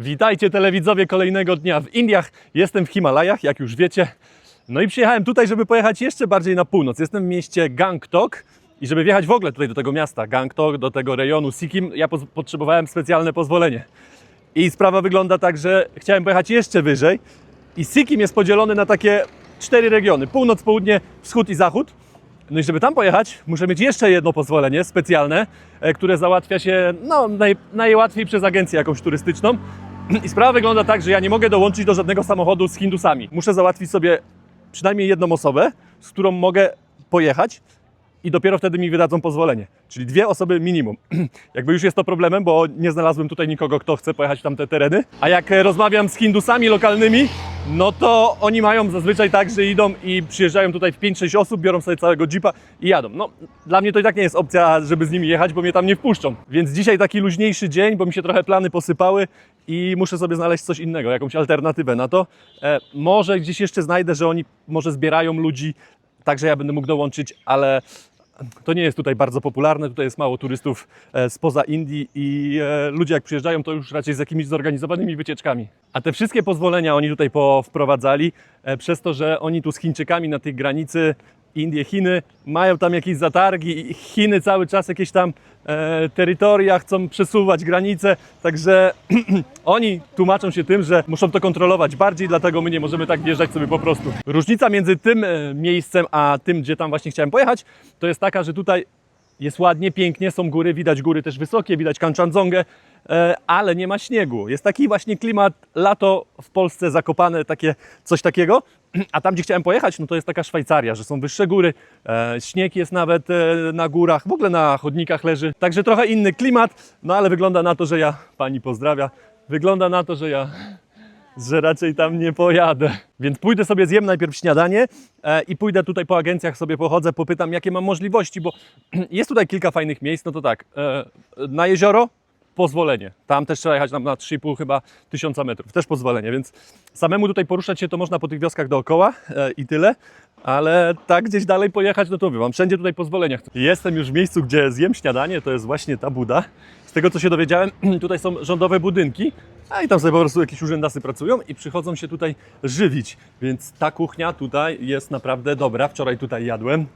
Witajcie telewidzowie kolejnego dnia w Indiach. Jestem w Himalajach, jak już wiecie. No i przyjechałem tutaj, żeby pojechać jeszcze bardziej na północ. Jestem w mieście Gangtok i żeby wjechać w ogóle tutaj do tego miasta, Gangtok, do tego rejonu Sikkim, ja potrzebowałem specjalne pozwolenie. I sprawa wygląda tak, że chciałem pojechać jeszcze wyżej i Sikkim jest podzielony na takie cztery regiony. Północ, południe, wschód i zachód. No i żeby tam pojechać, muszę mieć jeszcze jedno pozwolenie specjalne, e, które załatwia się no, naj, najłatwiej przez agencję jakąś turystyczną. I sprawa wygląda tak, że ja nie mogę dołączyć do żadnego samochodu z Hindusami. Muszę załatwić sobie przynajmniej jedną osobę, z którą mogę pojechać i dopiero wtedy mi wydadzą pozwolenie. Czyli dwie osoby minimum. Jakby już jest to problemem, bo nie znalazłem tutaj nikogo, kto chce pojechać w tamte tereny. A jak e, rozmawiam z Hindusami lokalnymi, no to oni mają zazwyczaj tak, że idą i przyjeżdżają tutaj w 5-6 osób, biorą sobie całego jeepa i jadą. No, dla mnie to i tak nie jest opcja, żeby z nimi jechać, bo mnie tam nie wpuszczą. Więc dzisiaj taki luźniejszy dzień, bo mi się trochę plany posypały i muszę sobie znaleźć coś innego, jakąś alternatywę na to. E, może gdzieś jeszcze znajdę, że oni może zbierają ludzi, tak że ja będę mógł dołączyć, ale to nie jest tutaj bardzo popularne, tutaj jest mało turystów e, spoza Indii i e, ludzie jak przyjeżdżają to już raczej z jakimiś zorganizowanymi wycieczkami. A te wszystkie pozwolenia oni tutaj powprowadzali e, przez to, że oni tu z Chińczykami na tej granicy Indie, Chiny mają tam jakieś zatargi i Chiny cały czas jakieś tam terytoria chcą przesuwać granice, także oni tłumaczą się tym, że muszą to kontrolować bardziej, dlatego my nie możemy tak wjeżdżać sobie po prostu. Różnica między tym e, miejscem a tym, gdzie tam właśnie chciałem pojechać, to jest taka, że tutaj jest ładnie, pięknie, są góry, widać góry też wysokie, widać Kanchanjongę, e, ale nie ma śniegu. Jest taki właśnie klimat lato w Polsce zakopane, takie coś takiego. A tam, gdzie chciałem pojechać, no to jest taka Szwajcaria, że są wyższe góry, e, śnieg jest nawet e, na górach, w ogóle na chodnikach leży. Także trochę inny klimat, no ale wygląda na to, że ja, pani pozdrawia, wygląda na to, że ja że raczej tam nie pojadę. Więc pójdę sobie zjem najpierw śniadanie e, i pójdę tutaj po agencjach sobie pochodzę, popytam jakie mam możliwości, bo jest tutaj kilka fajnych miejsc, no to tak, e, na jezioro pozwolenie. Tam też trzeba jechać na, na 3,5 chyba tysiąca metrów, też pozwolenie, więc samemu tutaj poruszać się to można po tych wioskach dookoła e, i tyle. Ale tak gdzieś dalej pojechać, no to mam wszędzie tutaj pozwolenia. Jestem już w miejscu, gdzie zjem śniadanie, to jest właśnie ta buda. Z tego co się dowiedziałem, tutaj są rządowe budynki, a i tam sobie po prostu jakieś urzędasy pracują i przychodzą się tutaj żywić. Więc ta kuchnia tutaj jest naprawdę dobra. Wczoraj tutaj jadłem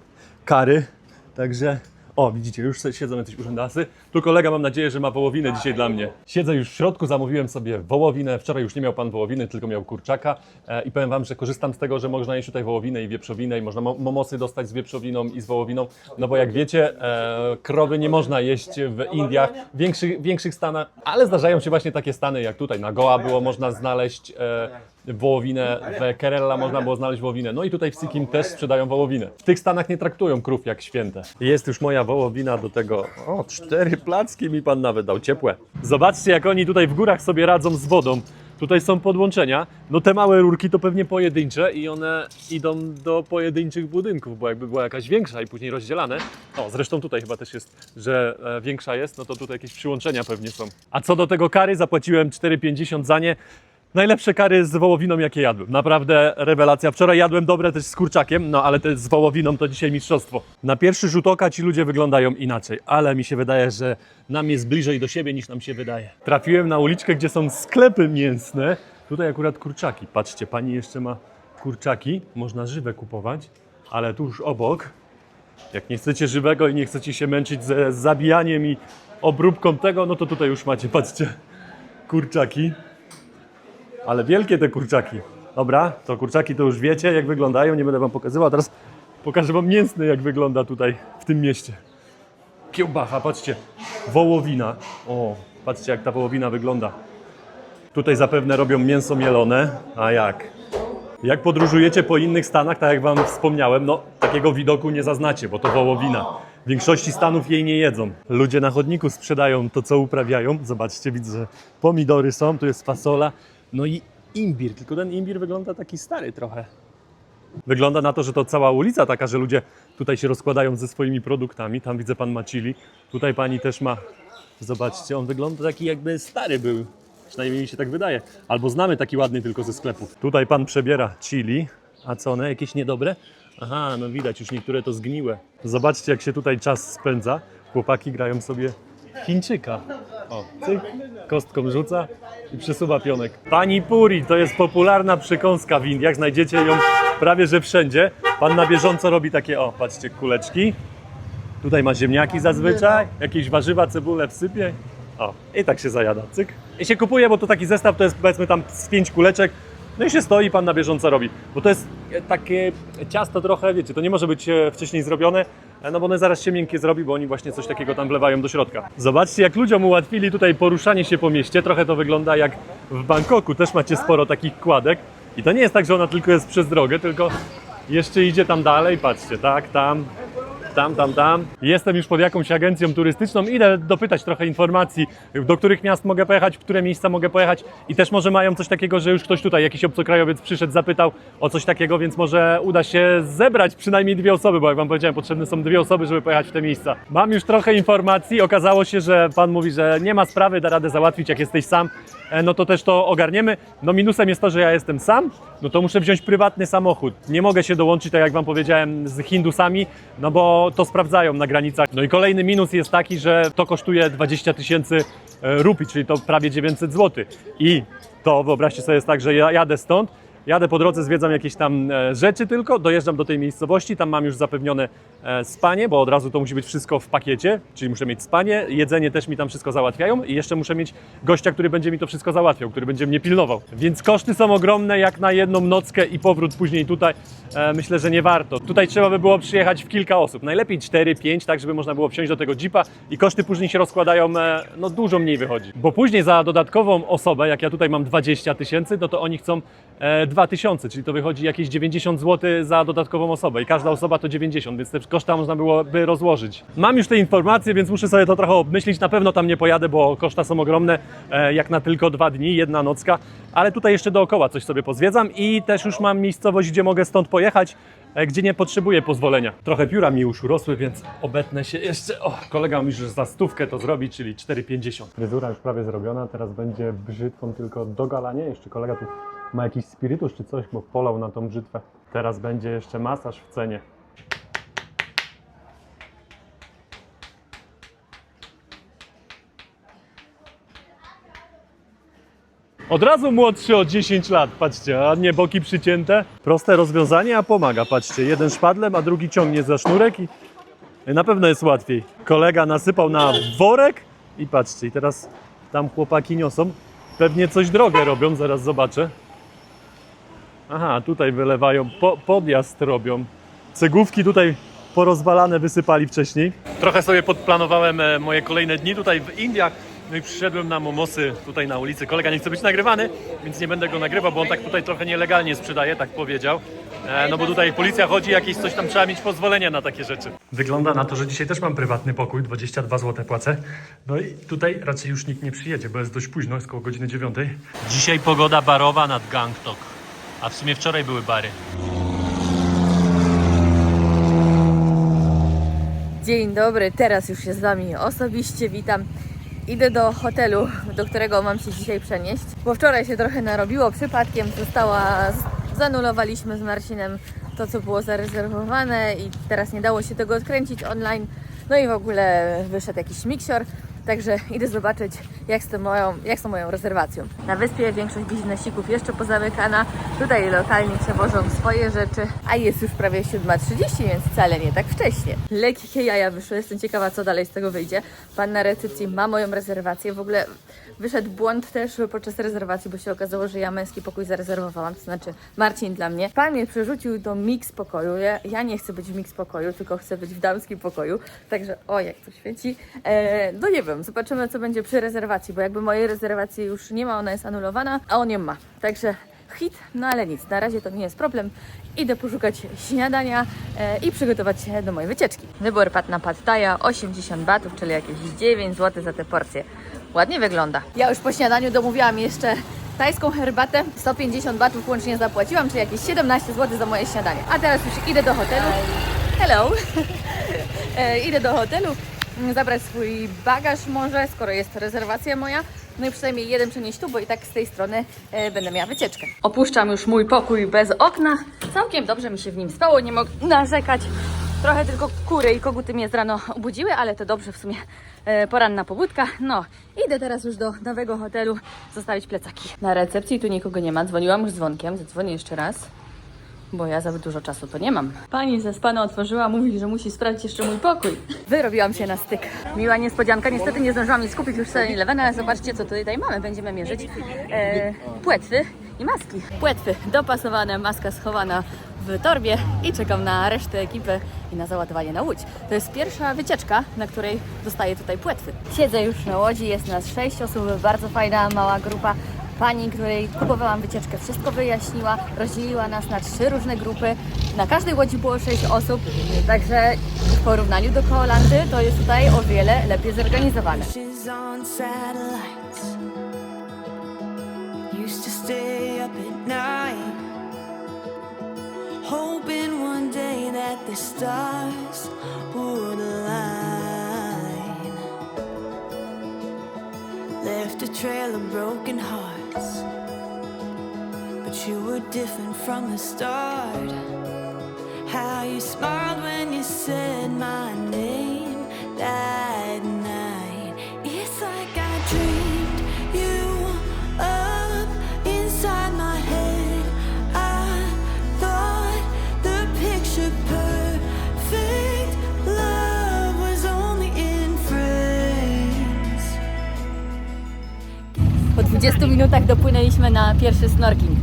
kary, także o, widzicie, już siedzą jacyś urzędasy. Tu kolega, mam nadzieję, że ma wołowinę dzisiaj dla mnie. Siedzę już w środku, zamówiłem sobie wołowinę. Wczoraj już nie miał pan wołowiny, tylko miał kurczaka. E, I powiem wam, że korzystam z tego, że można jeść tutaj wołowinę i wieprzowinę i można mo- momosy dostać z wieprzowiną i z wołowiną. No bo jak wiecie, e, krowy nie można jeść w Indiach, większych, większych stanach, ale zdarzają się właśnie takie stany jak tutaj. Na Goa było można znaleźć e, wołowinę, w Kerala można było znaleźć wołowinę. No i tutaj w Sikkim też sprzedają wołowinę. W tych stanach nie traktują krów jak święte. Jest już moja wołowina do tego. O, cztery placki mi pan nawet dał, ciepłe. Zobaczcie jak oni tutaj w górach sobie radzą z wodą. Tutaj są podłączenia. No te małe rurki to pewnie pojedyncze i one idą do pojedynczych budynków, bo jakby była jakaś większa i później rozdzielane. O, zresztą tutaj chyba też jest, że e, większa jest, no to tutaj jakieś przyłączenia pewnie są. A co do tego kary, zapłaciłem 4,50 za nie. Najlepsze kary z wołowiną, jakie jadłem. Naprawdę rewelacja. Wczoraj jadłem dobre też z kurczakiem, no ale te z wołowiną to dzisiaj mistrzostwo. Na pierwszy rzut oka ci ludzie wyglądają inaczej, ale mi się wydaje, że nam jest bliżej do siebie niż nam się wydaje. Trafiłem na uliczkę, gdzie są sklepy mięsne. Tutaj akurat kurczaki. Patrzcie, pani jeszcze ma kurczaki. Można żywe kupować, ale tuż obok jak nie chcecie żywego i nie chcecie się męczyć ze zabijaniem i obróbką tego, no to tutaj już macie, patrzcie, kurczaki. Ale wielkie te kurczaki. Dobra, to kurczaki to już wiecie, jak wyglądają, nie będę wam pokazywał. Teraz pokażę wam mięsny, jak wygląda tutaj w tym mieście. Kiełbacha, patrzcie, wołowina. O, patrzcie, jak ta wołowina wygląda. Tutaj zapewne robią mięso mielone. A jak? Jak podróżujecie po innych stanach, tak jak Wam wspomniałem, no takiego widoku nie zaznacie, bo to wołowina. W większości stanów jej nie jedzą. Ludzie na chodniku sprzedają to, co uprawiają. Zobaczcie, widzę, że pomidory są, tu jest fasola, no i imbir. Tylko ten imbir wygląda taki stary trochę. Wygląda na to, że to cała ulica taka, że ludzie tutaj się rozkładają ze swoimi produktami. Tam widzę pan ma chili, tutaj pani też ma. Zobaczcie, on wygląda taki jakby stary był. Przynajmniej mi się tak wydaje. Albo znamy taki ładny tylko ze sklepów. Tutaj pan przebiera chili. A co one? Jakieś niedobre? Aha, no widać, już niektóre to zgniłe. Zobaczcie, jak się tutaj czas spędza. Chłopaki grają sobie Chińczyka. O, cyk, kostką rzuca i przesuwa pionek. Pani Puri to jest popularna przekąska w Indiach, znajdziecie ją prawie że wszędzie. Pan na bieżąco robi takie, o, patrzcie, kuleczki. Tutaj ma ziemniaki zazwyczaj, jakieś warzywa, cebulę wsypie. O, i tak się zajada, cyk. I się kupuje, bo to taki zestaw to jest powiedzmy tam z pięć kuleczek. No i się stoi, pan na bieżąco robi. Bo to jest e, takie ciasto trochę, wiecie, to nie może być e, wcześniej zrobione, e, no bo one zaraz się miękkie zrobi, bo oni właśnie coś takiego tam wlewają do środka. Zobaczcie, jak ludziom ułatwili tutaj poruszanie się po mieście. Trochę to wygląda jak w Bangkoku, też macie sporo takich kładek. I to nie jest tak, że ona tylko jest przez drogę, tylko jeszcze idzie tam dalej, patrzcie, tak, tam, tam, tam, tam. Jestem już pod jakąś agencją turystyczną. Idę dopytać trochę informacji, do których miast mogę pojechać, w które miejsca mogę pojechać. I też może mają coś takiego, że już ktoś tutaj, jakiś obcokrajowiec przyszedł, zapytał o coś takiego, więc może uda się zebrać przynajmniej dwie osoby, bo jak Wam powiedziałem, potrzebne są dwie osoby, żeby pojechać w te miejsca. Mam już trochę informacji. Okazało się, że Pan mówi, że nie ma sprawy, da radę załatwić, jak jesteś sam. E, No to też to ogarniemy. No minusem jest to, że ja jestem sam, no to muszę wziąć prywatny samochód. Nie mogę się dołączyć, tak jak Wam powiedziałem, z Hindusami, no bo to sprawdzają na granicach. No i kolejny minus jest taki, że to kosztuje 20 tysięcy e, rupii, czyli to prawie 900 zł. I to wyobraźcie sobie jest tak, że ja jadę stąd, Jadę po drodze, zwiedzam jakieś tam e, rzeczy tylko, dojeżdżam do tej miejscowości, tam mam już zapewnione e, spanie, bo od razu to musi być wszystko w pakiecie, czyli muszę mieć spanie, jedzenie też mi tam wszystko załatwiają i jeszcze muszę mieć gościa, który będzie mi to wszystko załatwiał, który będzie mnie pilnował. Więc koszty są ogromne, jak na jedną nockę i powrót później tutaj, e, myślę, że nie warto. Tutaj trzeba by było przyjechać w kilka osób, najlepiej 4-5, tak żeby można było wsiąść do tego jeepa i koszty później się rozkładają, no dużo mniej wychodzi. Bo później za dodatkową osobę, jak ja tutaj mam 20 tysięcy, no to oni chcą 2000, czyli to wychodzi jakieś 90 zł za dodatkową osobę i każda osoba to 90, więc te koszta można byłoby rozłożyć. Mam już te informacje, więc muszę sobie to trochę obmyślić. Na pewno tam nie pojadę, bo koszta są ogromne, e, jak na tylko dwa dni, jedna nocka, ale tutaj jeszcze dookoła coś sobie pozwiedzam i też już mam miejscowość, gdzie mogę stąd pojechać, e, gdzie nie potrzebuję pozwolenia. Trochę pióra mi już urosły, więc obetnę się jeszcze. O, kolega mi że za stówkę to zrobi, czyli 4,50. Fryzura już prawie zrobiona, teraz będzie brzytwą tylko dogalanie. Jeszcze kolega tu ma jakiś spirytus czy coś, bo polał na tą brzytwę. Teraz będzie jeszcze masaż w cenie. Od razu młodszy o 10 lat, patrzcie, a nie boki przycięte. Proste rozwiązanie, a pomaga, patrzcie. Jeden szpadlem, a drugi ciągnie za sznurek i na pewno jest łatwiej. Kolega nasypał na worek i patrzcie, i teraz tam chłopaki niosą. Pewnie coś drogę robią, zaraz zobaczę. Aha, tutaj wylewają, po, podjazd robią. Cegówki tutaj porozwalane wysypali wcześniej. Trochę sobie podplanowałem e, moje kolejne dni tutaj w Indiach. No i przyszedłem na momosy tutaj na ulicy. Kolega nie chce być nagrywany, więc nie będę go nagrywał, bo on tak tutaj trochę nielegalnie sprzedaje, tak powiedział. E, No bo tutaj policja chodzi, jakieś coś tam trzeba mieć pozwolenia na takie rzeczy. Wygląda na to, że dzisiaj też mam prywatny pokój, 22 zł płacę. No i tutaj raczej już nikt nie przyjedzie, bo jest dość późno, jest koło godziny 9. Dzisiaj pogoda barowa nad Gangtok, a w sumie wczoraj były bary. Dzień dobry, teraz już się z Wami osobiście witam. Idę do hotelu, do którego mam się dzisiaj przenieść, bo wczoraj się trochę narobiło, przypadkiem została, zanulowaliśmy z Marcinem to, co było zarezerwowane i teraz nie dało się tego odkręcić online. No i w ogóle wyszedł jakiś miksior, także idę zobaczyć, jak z, moją, jak z moją rezerwacją. Na wyspie większość biznesik jeszcze pozamykana, tutaj lokalni przewożą swoje rzeczy, a jest już prawie 7.30, więc wcale nie tak wcześnie. Lekkie jaja wyszły, jestem ciekawa, co dalej z tego wyjdzie. Pan na recepcji ma moją rezerwację, w ogóle wyszedł błąd też podczas rezerwacji, bo się okazało, że ja męski pokój zarezerwowałam, to znaczy Marcin dla mnie. Pan mnie przerzucił do mix pokoju, ja, ja nie chcę być w mix pokoju, tylko chcę być w damskim pokoju, także o, jak to świeci. E, no nie wiem, zobaczymy, co będzie przy rezerwacji, bo jakby mojej rezerwacji już nie ma, ona jest anulowana, a on ją ma, także hit, no ale nic, na razie to nie jest problem. Idę poszukać śniadania e, i przygotować się do mojej wycieczki. Wybór padł na pad thai'a, 80 batów, czyli jakieś 9 zł za tę porcję. Ładnie wygląda. Ja już po śniadaniu domówiłam jeszcze tajską herbatę. 150 batów łącznie zapłaciłam, czyli jakieś 17 zł za moje śniadanie. A teraz już idę do hotelu. Hello! E, idę do hotelu, mm, zabrać swój bagaż może, skoro jest rezerwacja moja. No i przynajmniej jeden przenieść tu, bo i tak z tej strony e, będę miała wycieczkę. Opuszczam już mój pokój bez okna. Całkiem dobrze mi się w nim spało, nie mogę narzekać. Trochę tylko kury i koguty mnie z rano obudziły, ale to dobrze w sumie. E, poranna pobudka. No, idę teraz już do nowego hotelu zostawić plecaki. Na recepcji tu nikogo nie ma. Dzwoniłam już dzwonkiem. Zadzwonię jeszcze raz. Bo ja za dużo czasu to nie mam. Pani ze spana otworzyła, mówi, że musi sprawdzić jeszcze mój pokój. Wyrobiłam się na styk. Miła niespodzianka. Niestety nie zdążyłam jej skupić już w 7 ale zobaczcie, co tutaj mamy. Będziemy mierzyć e, płetwy i maski. Płetwy dopasowane, maska schowana w torbie i czekam na resztę ekipy i na załadowanie na łódź. To jest pierwsza wycieczka, na której dostaję tutaj płetwy. Siedzę już na łodzi, jest nas sześć osób, bardzo fajna, mała grupa. Pani, której kupowałam wycieczkę, wszystko wyjaśniła, rozdzieliła nas na trzy różne grupy. Na każdej łodzi było sześć osób, także w porównaniu do Kolandy to jest tutaj o wiele lepiej zorganizowane. Used to stay up at night, hoping one day that the stars would align. Left a trail of broken hearts, but you were different from the start. How you smiled when you said my name that 20 minutach dopłynęliśmy na pierwszy snorking.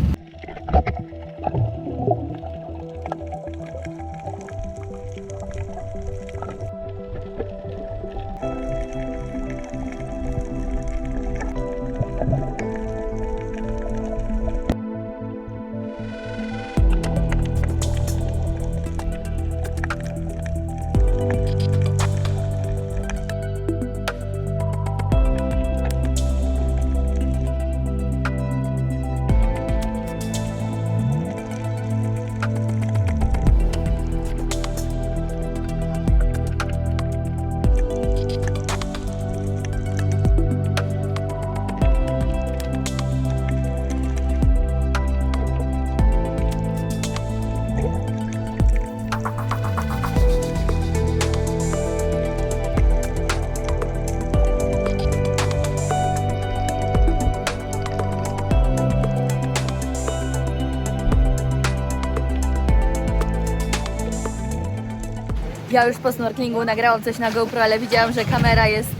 Ja już po snorklingu nagrałam coś na GoPro, ale widziałam, że kamera jest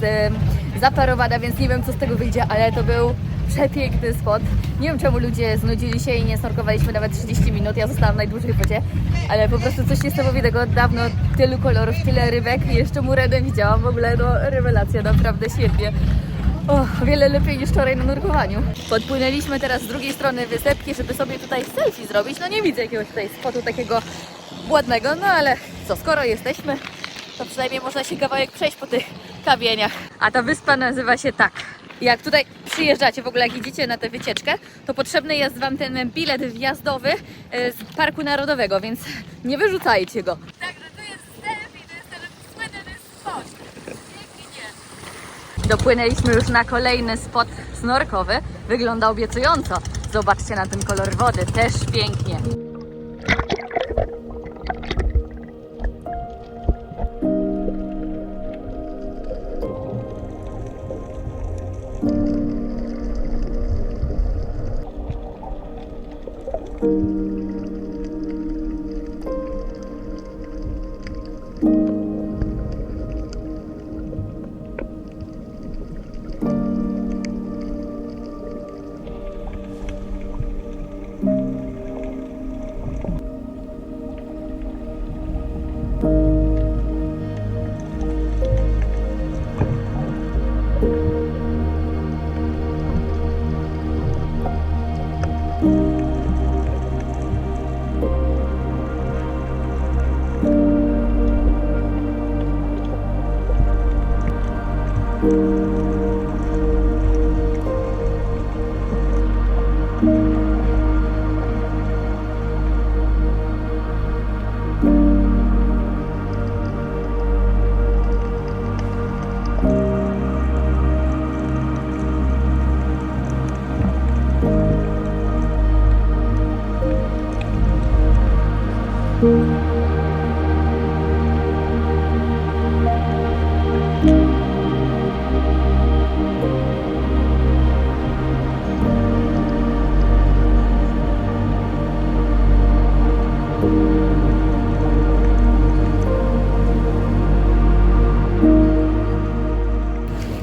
zaparowana, więc nie wiem co z tego wyjdzie, ale to był przepiękny spot. Nie wiem czemu ludzie znudzili się i nie snorkowaliśmy nawet 30 minut, ja zostałam najdłużej w wodzie, ale po prostu coś niesamowitego, dawno tylu kolorów, tyle rybek i jeszcze muredę widziałam, w ogóle no rewelacja, naprawdę świetnie. O wiele lepiej niż wczoraj na nurkowaniu. Podpłynęliśmy teraz z drugiej strony wysepki, żeby sobie tutaj selfie zrobić. No nie widzę jakiegoś tutaj spotu takiego ładnego, no ale co, skoro jesteśmy, to przynajmniej można się kawałek przejść po tych kamieniach. A ta wyspa nazywa się tak. Jak tutaj przyjeżdżacie, w ogóle jak idziecie na tę wycieczkę, to potrzebny jest Wam ten bilet wjazdowy e, z Parku Narodowego, więc nie wyrzucajcie go. Także to jest selfie, to jest ten słynny spot. Pięknie. Dopłynęliśmy już na kolejny spot snorkowy. Wygląda obiecująco. Zobaczcie na ten kolor wody, też pięknie. thank you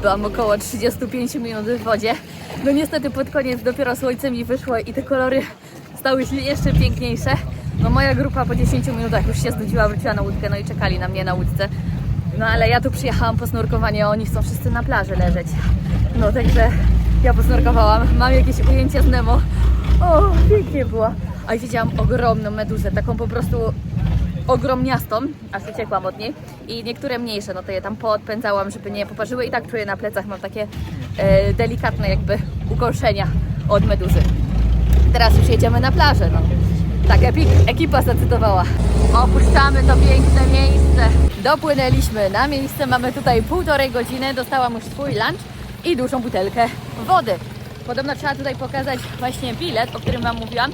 byłam około 35 minut w wodzie. No niestety pod koniec dopiero słońce mi wyszło i te kolory stały się jeszcze piękniejsze. No moja grupa po 10 minutach już się znudziła, wróciła na łódkę, no i czekali na mnie na łódce. No ale ja tu przyjechałam po snurkowanie, a oni chcą wszyscy na plaży leżeć. No także ja posnurkowałam, mam jakieś ujęcie z Nemo. O, pięknie było. A widziałam ogromną meduzę, taką po prostu ogromniastą, aż uciekłam od niej. I niektóre mniejsze, no to je tam poodpędzałam, żeby nie poparzyły. I tak czuję na plecach, mam takie e, delikatne jakby ukąszenia od meduzy. Teraz już jedziemy na plażę, no. Tak, epik, ekipa zadecydowała. Opuszczamy to piękne miejsce. Dopłynęliśmy na miejsce, mamy tutaj półtorej godziny, dostałam już swój lunch i dużą butelkę wody. Podobno trzeba tutaj pokazać właśnie bilet, o którym Wam mówiłam.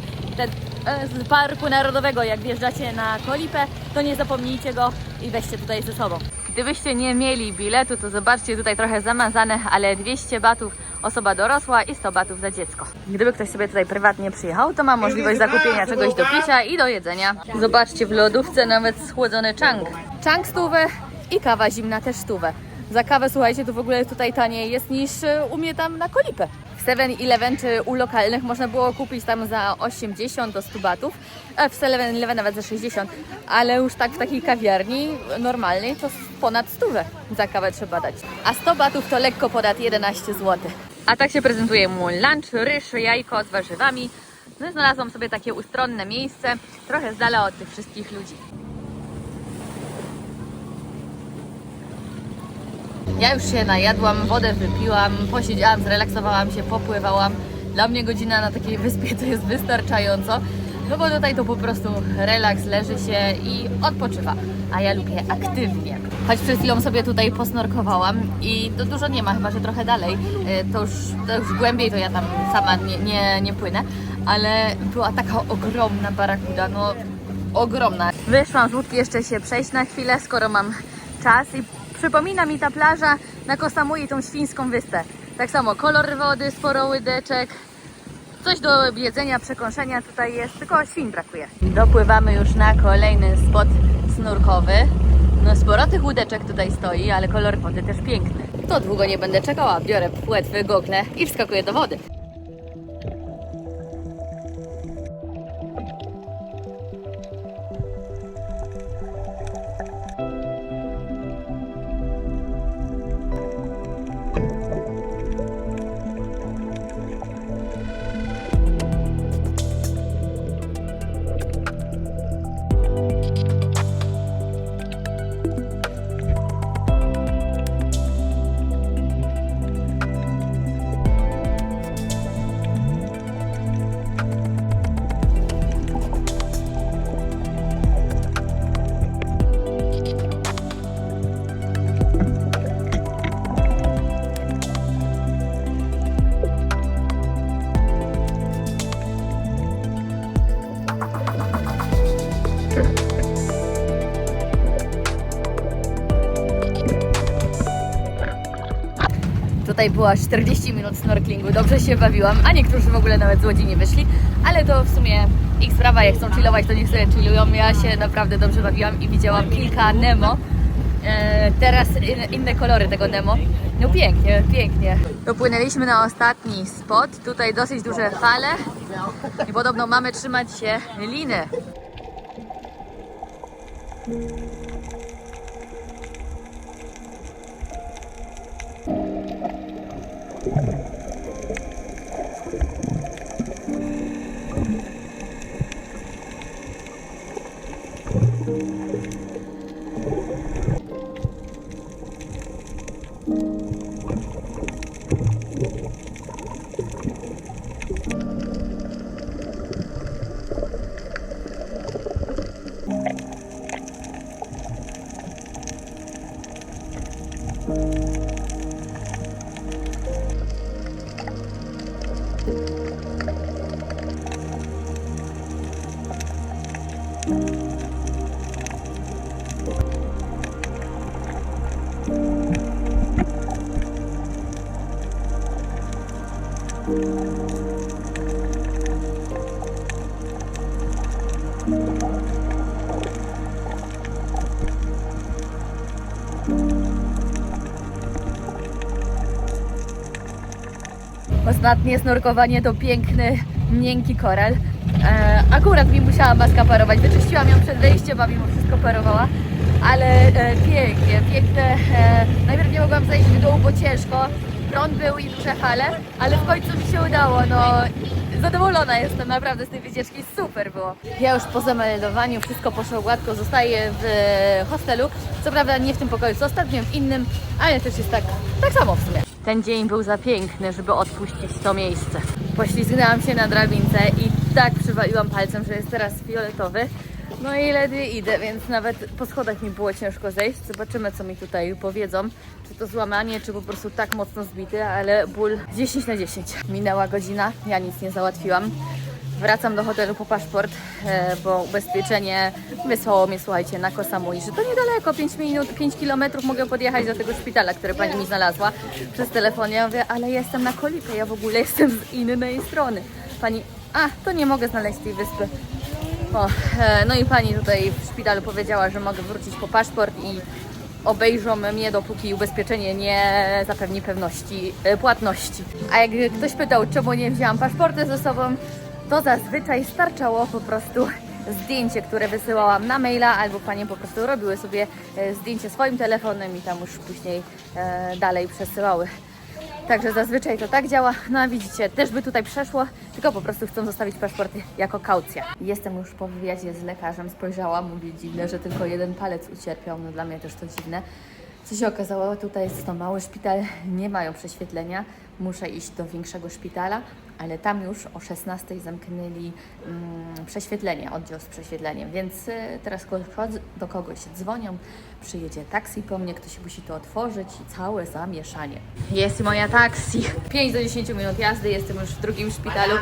Z Parku Narodowego, jak wjeżdżacie na Kolipę, to nie zapomnijcie go i weźcie tutaj ze sobą. Gdybyście nie mieli biletu, to zobaczcie tutaj trochę zamazane, ale 200 batów osoba dorosła i 100 batów za dziecko. Gdyby ktoś sobie tutaj prywatnie przyjechał, to ma możliwość zakupienia czegoś do picia i do jedzenia. Zobaczcie, w lodówce nawet schłodzony czang. Czang stówę i kawa zimna też stówę. Za kawę, słuchajcie, to w ogóle tutaj taniej jest niż y, u mnie tam na Kolipę. W 7-Eleven czy u lokalnych można było kupić tam za 80 do 100 batów, w 7-Eleven nawet za 60, ale już tak w takiej kawiarni normalnej to ponad 100 za kawę trzeba dać. A 100 batów to lekko ponad 11 zł. A tak się prezentuje mój lunch, ryż, jajko z warzywami. No znalazłam sobie takie ustronne miejsce, trochę z dala od tych wszystkich ludzi. Ja już się najadłam, wodę wypiłam, posiedziałam, zrelaksowałam się, popływałam. Dla mnie godzina na takiej wyspie to jest wystarczająco, no bo tutaj to po prostu relaks, leży się i odpoczywa. A ja lubię aktywnie. Choć przed chwilą sobie tutaj posnorkowałam i to dużo nie ma, chyba że trochę dalej. e, To już, to już głębiej to ja tam sama nie, nie, nie płynę, ale była taka ogromna barakuda, no ogromna. Wyszłam z łódki jeszcze się przejść na chwilę, skoro mam czas i przypomina mi ta plaża na Kosamui tą świńską wyspę. Tak samo kolor wody, sporo łydeczek, coś do jedzenia, przekąszenia tutaj jest, tylko świń brakuje. Dopływamy już na kolejny spot snurkowy. No sporo tych łódeczek tutaj stoi, ale kolor wody też piękny. To długo nie będę czekała, biorę płetwy, gogle i wskakuję do wody. Tutaj była 40 minut snorklingu, dobrze się bawiłam, a niektórzy w ogóle nawet z łodzi nie wyszli, ale to w sumie ich sprawa, jak chcą chillować, to niech sobie chillują. Ja się naprawdę dobrze bawiłam i widziałam kilka Nemo. E, teraz in, inne kolory tego Nemo. No pięknie, pięknie. Dopłynęliśmy na ostatni spot, tutaj dosyć duże fale i podobno mamy trzymać się liny. Brunatnie snorkowanie to piękny, miękki koral. E, akurat mi musiała maska parować. Wyczyściłam ją przed wejściem, a mimo wszystko parowała. Ale e, pięknie, piękne. E, najpierw nie mogłam zejść w dół, bo ciężko. Prąd był i duże fale, ale w końcu mi się udało. No, zadowolona jestem naprawdę z tej wycieczki, super było. Ja już po zameldowaniu wszystko poszło gładko, zostaję w e, hostelu. Co prawda nie w tym pokoju, co ostatnio w innym, ale też jest tak, tak samo w sumie. Ten dzień był za piękny, żeby odpuścić to miejsce. Poślizgnęłam się na drabince i tak przywaliłam palcem, że jest teraz fioletowy. No i ledwie idę, więc nawet po schodach mi było ciężko zejść. Zobaczymy, co mi tutaj powiedzą. Czy to złamanie, czy po prostu tak mocno zbity, ale ból 10 na 10. Minęła godzina, ja nic nie załatwiłam. Wracam do hotelu po paszport, e, bo ubezpieczenie wysłało mnie, słuchajcie, na Koh Samui, że to niedaleko, 5 minut, 5 kilometrów mogę podjechać do tego szpitala, który pani mi znalazła przez telefon. Ja mówię, ale jestem na Kolipę, ja w ogóle jestem z innej strony. Pani, a, to nie mogę znaleźć tej wyspy. O, e, no i pani tutaj w szpitalu powiedziała, że mogę wrócić po paszport i obejrzą mnie, dopóki ubezpieczenie nie zapewni pewności e, płatności. A jak ktoś pytał, czemu nie wzięłam paszportu ze sobą, to zazwyczaj starczało po prostu zdjęcie, które wysyłałam na maila, albo panie po prostu robiły sobie e, zdjęcie swoim telefonem i tam już później e, dalej przesyłały. Także zazwyczaj to tak działa. No a widzicie, też by tutaj przeszło, tylko po prostu chcą zostawić paszporty jako kaucja. Jestem już po wywiadzie z lekarzem, spojrzałam, mówię dziwne, że tylko jeden palec ucierpiał, no dla mnie też to dziwne. Co się okazało, tutaj jest to mały szpital, nie mają prześwietlenia, muszę iść do większego szpitala, ale tam już o 16 zamknęli mm, prześwietlenie, oddział z prześwietleniem, więc y, teraz do kogoś dzwonią, przyjedzie taksi po mnie, ktoś musi to otworzyć i całe zamieszanie. Jest moja taksi. 5 do 10 minut jazdy, jestem już w drugim szpitalu,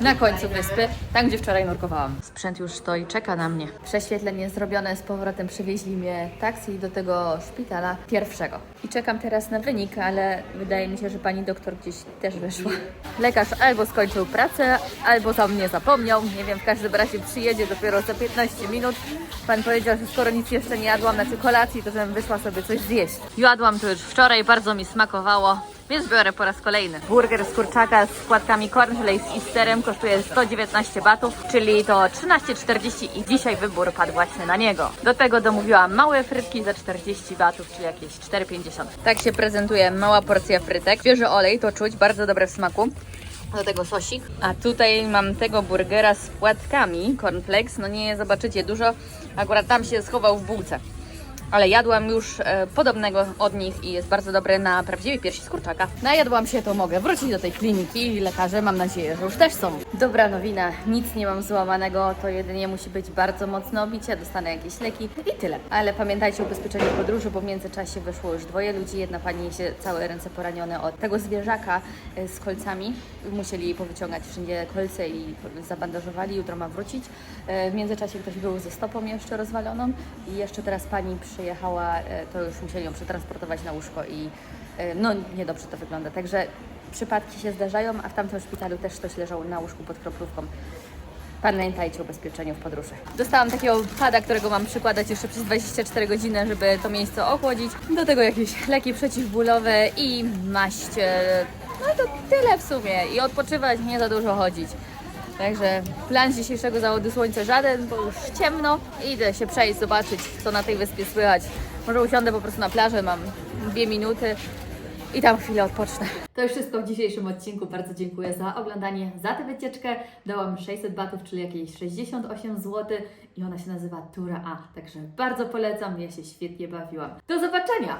na końcu wyspy, tam gdzie wczoraj nurkowałam. Sprzęt już stoi, czeka na mnie. Prześwietlenie zrobione, z powrotem przywieźli mnie taksi do tego szpitala pierwszego. I czekam teraz na wynik, ale wydaje mi się, że pani doktor gdzieś też wyszła. Lekarz albo skończył pracę, albo za mnie zapomniał. Nie wiem, w każdym razie przyjedzie dopiero za 15 minut. Pan powiedział, że skoro nic jeszcze nie jadłam, znaczy kolacji, to żebym wyszła sobie coś zjeść. Jadłam to już wczoraj, bardzo mi smakowało. Więc biorę po raz kolejny. Burger z kurczaka z płatkami cornflakes i sterem kosztuje 119 batów, czyli to 13,40 i dzisiaj wybór padł właśnie na niego. Do tego domówiłam małe frytki za 40 batów, czyli jakieś 4,50. Tak się prezentuje mała porcja frytek. Świeży olej, to czuć, bardzo dobre w smaku. Do tego sosik. A tutaj mam tego burgera z płatkami cornflakes. No nie zobaczycie dużo, akurat tam się schował w bułce ale jadłam już e, podobnego od nich i jest bardzo dobry na prawdziwej piersi z kurczaka. Najadłam się, to mogę wrócić do tej kliniki i lekarze mam nadzieję, że już też są. Dobra nowina, nic nie mam złamanego, to jedynie musi być bardzo mocno obicie, dostanę jakieś leki i tyle. Ale pamiętajcie o ubezpieczeniu podróży, bo w międzyczasie wyszło już dwoje ludzi, jedna pani niesie całe ręce poranione od tego zwierzaka e, z kolcami. Musieli jej powyciągać wszędzie kolce i zabandażowali, jutro ma wrócić. E, W międzyczasie ktoś był ze stopą jeszcze rozwaloną i jeszcze teraz pani przyjechała, e, to już musieli ją przetransportować na łóżko i e, no niedobrze to wygląda. Także przypadki się zdarzają, a w tamtym szpitalu też ktoś leżał na łóżku pod kroplówką. Pamiętajcie o ubezpieczeniu w podróży. Dostałam takiego pada, którego mam przykładać jeszcze przez 24 godziny, żeby to miejsce ochłodzić. Do tego jakieś leki przeciwbólowe i maść. e, No to tyle w sumie. I odpoczywać, nie za dużo chodzić. Także plan dzisiejszego zawodu słońca żaden, bo już ciemno. Idę się przejść, zobaczyć, co na tej wyspie słychać. Może usiądę po prostu na plaży, mam dwie minuty i tam chwilę odpocznę. To już wszystko w dzisiejszym odcinku. Bardzo dziękuję za oglądanie, za tę wycieczkę. Dałam 600 batów, czyli jakieś 68 zł i ona się nazywa Tura A. Także bardzo polecam, ja się świetnie bawiłam. Do zobaczenia!